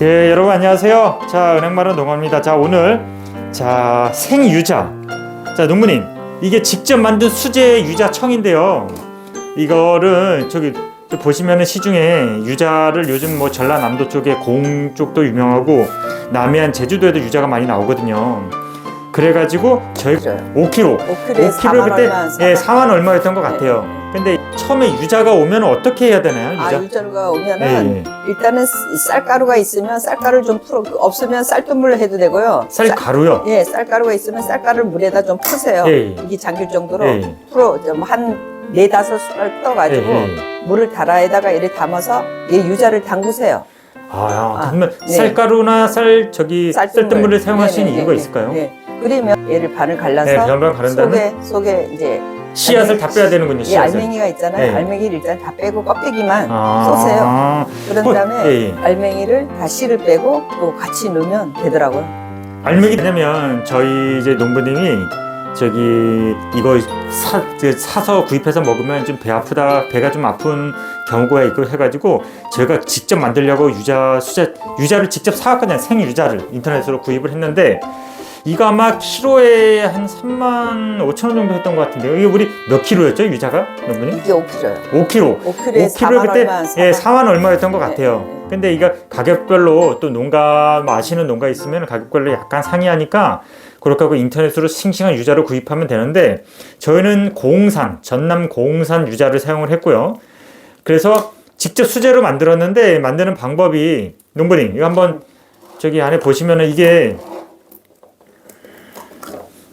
예, 여러분 안녕하세요. 자, 은행마루 농원입니다. 자, 오늘 자 생유자. 자, 농부님 이게 직접 만든 수제 유자청인데요. 이거를 저기 또 보시면은 시중에 유자를 요즘 뭐 전라남도 쪽에 공 쪽도 유명하고 남해안 제주도에도 유자가 많이 나오거든요. 그래가지고 저희 5kg, 5kg에 5kg 그때 예, 4만 얼마였던 것 네. 같아요. 근데 처음에 유자가 오면 어떻게 해야 되나요? 아 유자? 유자루가 오면은 예, 예. 일단은 쌀가루가 있으면 쌀가루를 좀 풀어 없으면 쌀뜨물로 해도 되고요. 쌀 가루요. 예, 쌀가루가 있으면 쌀가루를 물에다 좀 푸세요. 예, 예. 이게 잠길 정도로 예, 예. 풀어 좀한 네 다섯 숟갈 떠가지고 예, 예. 물을 달아에다가 이렇게 담아서 이 유자를 담그세요. 아, 아, 그러면 네. 쌀가루나 쌀 저기 쌀뜨물. 쌀뜨물을 사용하시는 네, 네, 이유가 네, 있을까요? 네. 그러면 얘를 반을 갈라서 네, 반을 가른 다음에? 속에 이제 씨앗을 다 빼야 되는군요. 이 씨앗을. 알맹이가 있잖아요. 네. 알맹이를 일단 다 빼고 껍데기만 아, 쏘세요. 그런 어, 다음에 예, 예. 알맹이를 다 씨를 빼고 또 같이 넣으면 되더라고요. 알맹이 되면 저희 이제 농부님이 저기 이거 사, 그 사서 구입해서 먹으면 좀 배 아프다 배가 좀 아픈 경우가 있고 해가지고 제가 직접 만들려고 유자 수자 유자를 직접 사왔거든요 생 유자를 인터넷으로 구입을 했는데 이거 아마 키로에 한 3만 5천 원 정도 했던 것 같은데요 이게 우리 몇 킬로였죠 유자가 농부님? 이게 5kg요. 5kg 5kg에 5kg 4만 그때 얼마, 예, 4만 4만 얼마였던 것 네, 같아요. 네, 네. 근데 이거 가격별로 또 농가 뭐 아시는 농가 있으면 가격별로 약간 상이하니까 그렇게 하고 인터넷으로 싱싱한 유자를 구입하면 되는데 저희는 고흥산 전남 고흥산 유자를 사용을 했고요. 그래서 직접 수제로 만들었는데 만드는 방법이 농부님 이거 한번 저기 안에 보시면은 이게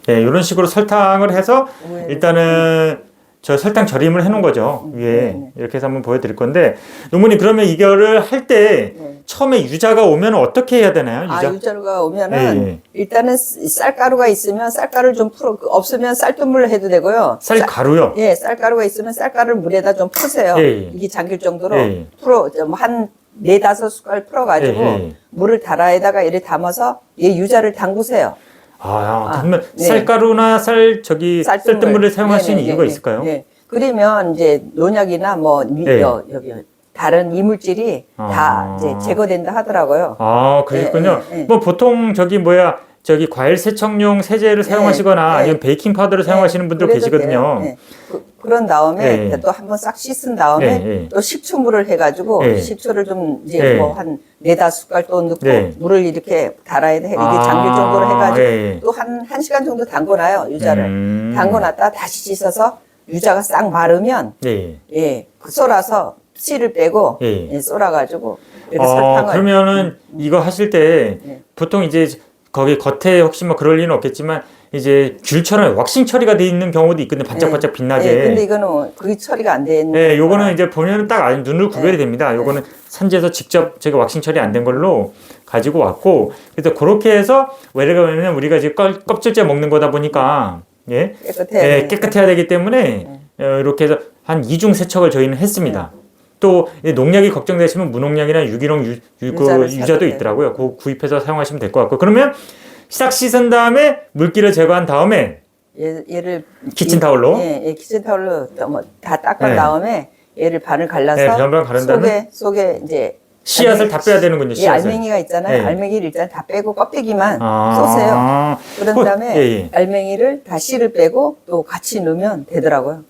네, 이런 식으로 설탕을 해서 네. 일단은 저 설탕 절임을 해놓은 거죠 위에 네, 네. 이렇게 해서 한번 보여드릴 건데 농부님 그러면 이거를 할때 네. 처음에 유자가 오면 어떻게 해야 되나요? 아 유자? 유자루가 오면은 예, 예. 일단은 쌀가루가 있으면 쌀가루를 좀 풀어 없으면 쌀뜨물로 해도 되고요. 쌀 가루요. 예, 쌀가루가 있으면 쌀가루를 물에다 좀 푸세요. 예, 예. 이게 잠길 정도로 예, 예. 풀어 좀한 네 다섯 숟갈 풀어가지고 예, 예. 물을 달아에다가 이렇게 담아서 이 유자를 담그세요. 아, 아, 그러면 네. 쌀가루나 쌀 저기 쌀뜨물. 쌀뜨물을 사용하시는 네, 네, 이유가 네, 있을까요? 네. 그러면 이제 농약이나 뭐 미- 네. 여, 여기 다른 이물질이 아. 다 이제 제거된다 하더라고요. 아, 그렇군요. 예, 예, 예. 뭐 보통 저기 뭐야 저기 과일 세척용 세제를 사용하시거나 예. 아니면 베이킹 파우더를 사용하시는 분들 계시거든요. 돼요. 네. 그, 런 다음에 예, 예. 또 한번 싹 씻은 다음에 예, 예. 또 식초물을 해가지고 예. 식초를 좀 이제 예. 뭐한 네다섯 숟갈 또 넣고 네. 물을 이렇게 달아야 돼. 이게 아, 잠길 정도로 해가지고 예, 예. 또한 한 시간 정도 담궈놔요 유자를. 음. 담궈놨다 다시 씻어서 유자가 싹 마르면 네. 예, 그 썰어서 씨를 빼고 예. 예, 썰어가지고 이렇게 어, 설탕을 그러면은 이거 하실 때 네. 보통 이제 거기 겉에 혹시 뭐 그럴 리는 없겠지만 이제 귤처럼 왁싱 처리가 돼 있는 경우도 있거든요. 반짝반짝 빛나게. 예, 근데 이거는 그게 처리가 안돼 있는. 네, 요거는 이제 보면은 딱 눈으로 구별이 네. 됩니다. 요거는 산지에서 직접 제가 왁싱 처리 안 된 걸로 가지고 왔고, 그래서 그렇게 해서 왜냐면 우리가 이제 껍- 껍질째 먹는 거다 보니까 예, 깨끗해야 예, 되니까. 깨끗해야 되기 때문에 어, 이렇게 해서 한 이중 세척을 저희는 했습니다. 네. 또이 농약이 걱정되시면 무농약이나 유기농 유, 유, 그 유자도 있더라고요. 그거 구입해서 사용하시면 될 것 같고, 그러면 싹 씻은 다음에 물기를 제거한 다음에 얘, 얘를 키친 타올로? 예, 예, 키친 타올로 뭐다 닦은 네. 다음에 얘를 반을 갈라서 네, 반을 가른 다음에 속에 속에 이제 씨앗을 알맹이- 다 빼야 되는군요. 예, 씨앗을. 알맹이가 있잖아요. 네. 알맹이를 일단 다 빼고 껍데기만 아. 쏘세요. 그런 어, 다음에 예, 예. 알맹이를 다 씨를 빼고 또 같이 넣으면 되더라고요.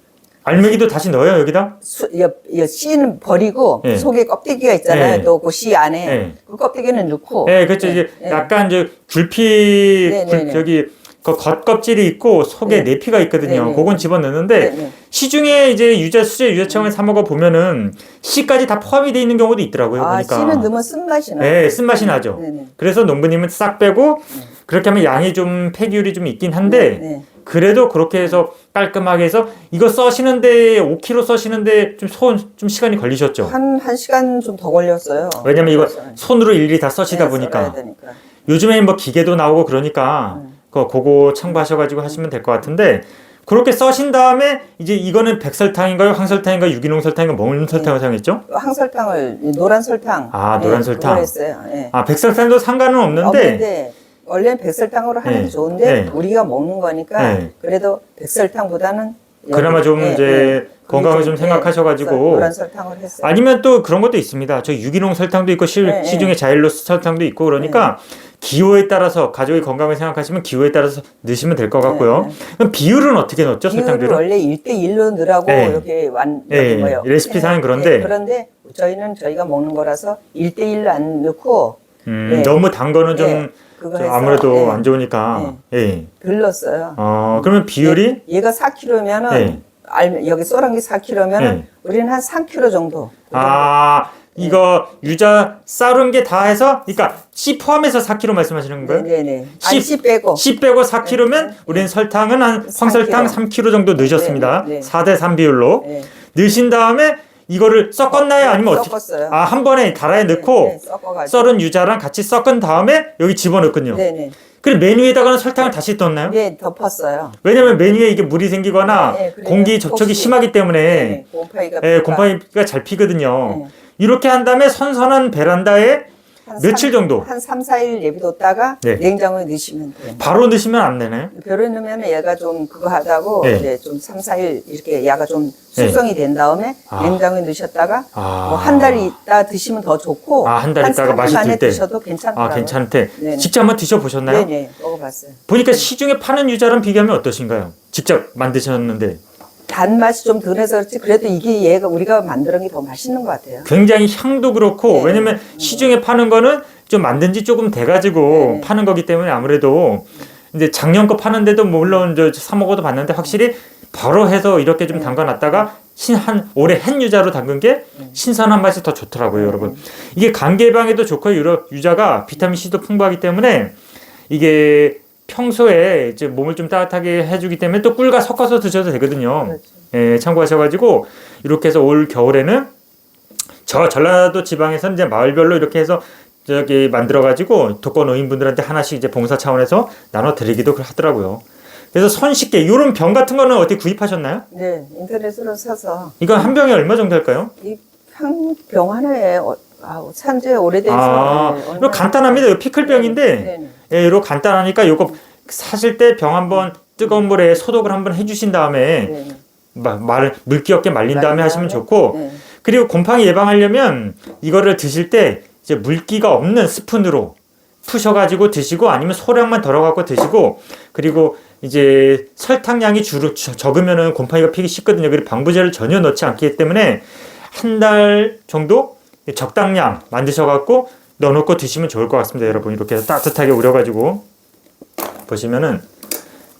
알맹이도 다시 넣어요 여기다? 수, 여, 여 씨는 버리고 예. 속에 껍데기가 있잖아요. 예. 또그 씨 안에 예. 그 껍데기는 넣고. 네, 그렇죠. 예, 이제 예. 약간 이제 귤피 네, 굴- 네, 네. 저기 그 겉껍질이 있고 속에 네. 내피가 있거든요. 네, 네. 그건 집어 넣는데 네, 네. 시중에 이제 유자 수제 유자청에 사 먹어 보면은 씨까지 다 포함이 돼 있는 경우도 있더라고요. 아, 보니까. 씨는 넣으면 쓴맛이 나요. 네, 쓴맛이 나죠. 네, 네. 그래서 농부님은 싹 빼고 그렇게 하면 양이 좀 폐기율이 좀 있긴 한데 네, 네. 그래도 그렇게 해서 깔끔하게 해서 이거 써시는데 5kg 써시는데 좀 손 좀 시간이 걸리셨죠. 한, 한 시간 좀 더 걸렸어요. 왜냐면 이거 손으로 일일이 다 써시다 네, 보니까. 요즘에 뭐 기계도 나오고 그러니까 그 그거 참고하셔가지고 하시면 될 것 같은데 그렇게 써신 다음에 이제 이거는 백설탕인가요, 황설탕인가요, 유기농 설탕인가요, 뭔 설탕을 사용했죠? 황설탕을 노란 설탕. 아, 노란 설탕. 그걸 했어요. 예. 아 백설탕도 상관은 없는데 없는데 원래는 백설탕으로 하는 네. 게 좋은데 네. 우리가 먹는 거니까 네. 그래도 백설탕보다는 그나마 좀 예, 이제 건강을 좀 네, 생각하셔가지고. 노란 설탕을 했어요. 아니면 또 그런 것도 있습니다. 저 유기농 설탕도 있고 시, 네, 시중에 자일로 설탕도 있고 그러니까 기호에 따라서 가족의 건강을 생각하시면 기호에 따라서 넣으시면 될 것 같고요. 네, 그럼 비율은 어떻게 넣었죠? 설탕 비율을 비율은? 원래 1대1로 넣으라고 네. 이렇게 완 네, 여기 뭐요. 레시피상은 그런데. 그런데 저희는 저희가 먹는 거라서 1대1로 안 넣고 음, 네. 너무 단 거는 좀, 네, 그거 좀 해서, 아무래도 네. 안 좋으니까. 예. 덜 넣었어요. 어, 그러면 비율이 얘, 가 4kg면은 네. 여기 게 4kg면은 네. 우리는 한 3kg 정도. 아, 이거 유자 썰은 게 다 해서 그러니까 씨 포함해서 4kg 말씀하시는 건가요? 네네네. 씨- 아니 씨 빼고. 씨 빼고 4kg면 우리는 설탕은 한 황설탕 3 3kg 정도 넣으셨습니다. 네, 네, 네. 4대 3 비율로. 네. 넣으신 다음에 이거를 섞었나요? 아니면 어떻게? 섞었어요. 아, 한 번에 다라에 넣고 네, 네, 섞어가지고. 썰은 유자랑 같이 섞은 다음에 여기 집어넣군요. 네네. 그리고 메뉴에다가는 설탕을 다시 넣나요? 네 덮었어요. 왜냐면 메뉴에 이게 물이 생기거나 네, 그래요. 공기 접촉이 혹시- 심하기 때문에 네. 곰팡이가. 예, 곰팡이가 잘 피거든요. 네. 이렇게 한 다음에 선선한 베란다에 한 며칠 삼- 정도? 한 3, 4일 내비뒀다가 네. 냉장고에 넣으시면 돼요. 바로 넣으시면 안 되나요? 벼에 넣으면 얘가 좀 그거 하다고 네. 이제 좀 3, 4일 이렇게 얘가 좀 숙성이 된 다음에 아. 냉장고에 넣으셨다가 아. 뭐한 달 있다 드시면 더 좋고 아, 한 달 있다가 3일 맛있을 때. 드셔도 괜찮더라고요. 아, 괜찮대. 네네. 직접 한번 드셔 보셨나요? 네 네 먹어 봤어요. 보니까 시중에 파는 유자랑 비교하면 어떠신가요? 직접 만드셨는데 단맛이 좀 덜해서 그렇지 그래도 이게 얘가 우리가 만드는 게 더 맛있는 것 같아요. 굉장히 향도 그렇고 네. 왜냐면 시중에 파는 거는 좀 만든 지 조금 돼가지고 네. 파는 거기 때문에 아무래도 이제 작년 거 파는데도 물론 저사 먹어도 봤는데 확실히 바로 해서 이렇게 좀 네. 담가놨다가 신한 올해 햇 유자로 담근 게 신선한 맛이 더 좋더라고요, 네. 여러분. 이게 간 개방에도 좋고요. 유로- 유자가 비타민 C도 풍부하기 때문에 이게 평소에 이제 몸을 좀 따뜻하게 해주기 때문에 또 꿀과 섞어서 드셔도 되거든요. 그렇죠. 예, 참고하셔가지고 이렇게 해서 올 겨울에는 저 전라도 지방에서는 이제 마을별로 이렇게 해서 저기 만들어가지고 독거 노인분들한테 하나씩 이제 봉사 차원에서 나눠드리기도 하더라고요. 그래서 손쉽게 이런 병 같은 거는 어디 구입하셨나요? 네 인터넷으로 사서 이거 한 병에 얼마 정도 할까요? 이병 하나에 어, 아우 산지 오래돼서 아, 네, 이거 얼마나- 간단합니다. 이거 피클병인데 네 네. 예, 이거 간단하니까 이거 사실 때 병 한번 뜨거운 물에 소독을 한번 해주신 다음에 네. 마- 말 물기 없게 말린 다음에 하시면 좋고 네. 그리고 곰팡이 예방하려면 이거를 드실 때 이제 물기가 없는 스푼으로 푸셔가지고 드시고 아니면 소량만 덜어갖고 드시고 그리고 이제 설탕량이 주로 저- 적으면은 곰팡이가 피기 쉽거든요. 그리고 방부제를 전혀 넣지 않기 때문에 한 달 정도 적당량 만드셔갖고 넣어놓고 드시면 좋을 것 같습니다, 여러분. 이렇게 따뜻하게 우려가지고 보시면은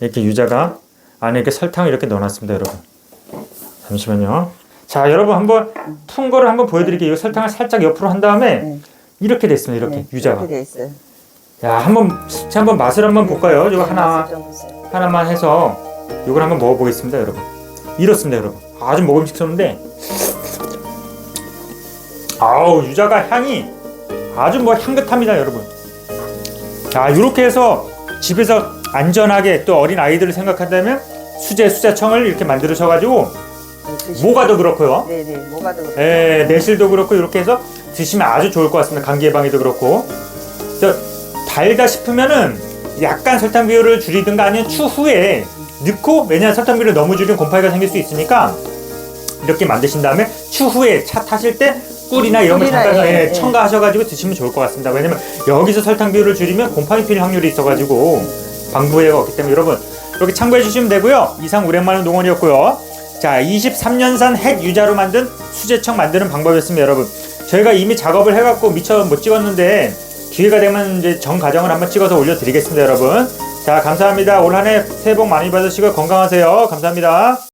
이렇게 유자가 안에 이렇게 설탕을 이렇게 넣어놨습니다, 여러분. 잠시만요. 자, 여러분 한번 푼 거를 한번 보여드릴게요. 이 설탕을 살짝 옆으로 한 다음에 네. 이렇게 됐습니다. 이렇게 네, 유자가. 이렇게 돼 있어요. 자, 한번 제가 한번 맛을 한번 볼까요? 이거 네, 하나. 하나만 해서 이걸 한번 먹어보겠습니다, 여러분. 이렇습니다, 여러분. 아주 먹음직스러운데 아우 유자가 향이 아주 뭐 향긋합니다, 여러분. 자, 이렇게 해서 집에서 안전하게 또 어린 아이들을 생각한다면 수제 수제청을 이렇게 만들으셔가지고 네, 드시고. 모가도 그렇고요. 네네 뭐가도 그렇고. 예, 내실도 그렇고 이렇게 해서 드시면 아주 좋을 것 같습니다. 감기 예방에도 그렇고. 저 달다 싶으면은 약간 설탕 비율을 줄이든가 아니면 추후에 넣고 왜냐하면 설탕 비율을 너무 줄이면 곰팡이가 생길 수 있으니까 이렇게 만드신 다음에 추후에 차 타실 때 꿀이나 이런 걸 꿀이나, 잠깐 예, 예, 예. 첨가하셔가지고 드시면 좋을 것 같습니다. 왜냐면 여기서 설탕 비율을 줄이면 곰팡이 필 확률이 있어가지고 방부제가 없기 때문에 여러분 이렇게 참고해 주시면 되고요. 이상 오랜만에 농원이었고요. 자, 23년산 햇 유자로 만든 수제청 만드는 방법이었습니다, 여러분. 저희가 이미 작업을 해갖고 미처 못 찍었는데 기회가 되면 이제 전 과정을 한번 찍어서 올려드리겠습니다, 여러분. 자, 감사합니다. 올 한 해 새해 복 많이 받으시고 건강하세요. 감사합니다.